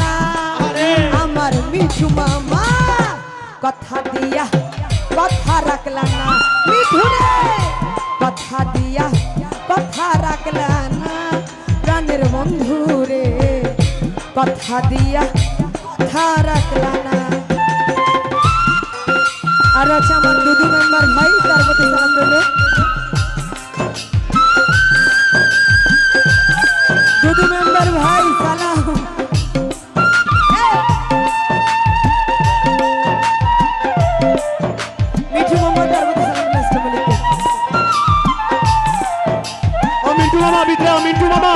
না আমার মিঠু মামা কথা দিয়া কথা রাখলা না। মিঠু রে কথা দিয়া কথা রাখলা না। গানের বন্ধু রে কথা দিয়া কথা রাখলা না। আর আছে আমার দুদু মেম্বার ভাই তার প্রতি সালাম বাবা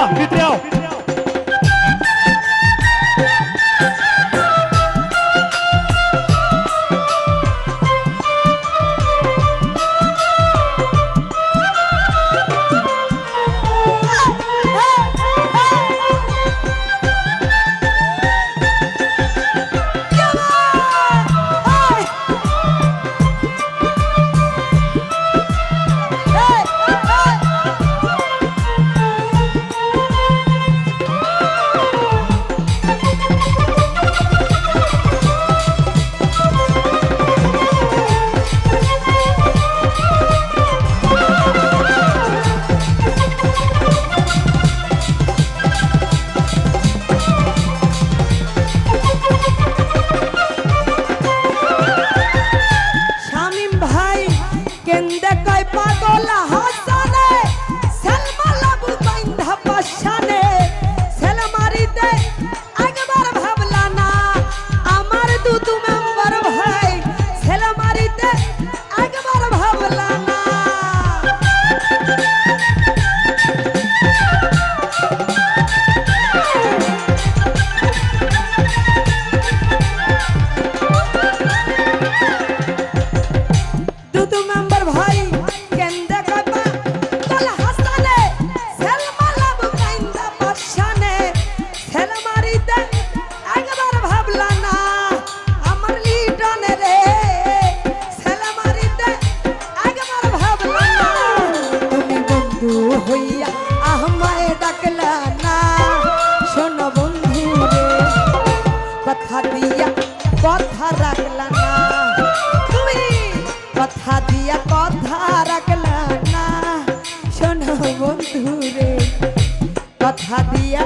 কথা দিয়া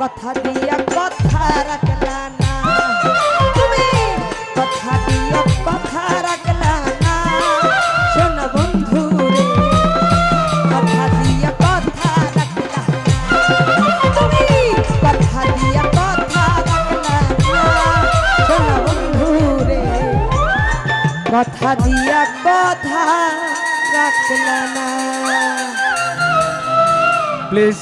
কথা দিয়া কথা রাখলা না। তুমি কথা দিয়া কথা রাখলা না। শোন বন্ধু রে কথা দিয়া কথা রাখলা। তুমি কথা দিয়া কথা রাখলা না। কথা দিয়া কথা রাখল না। প্লিজ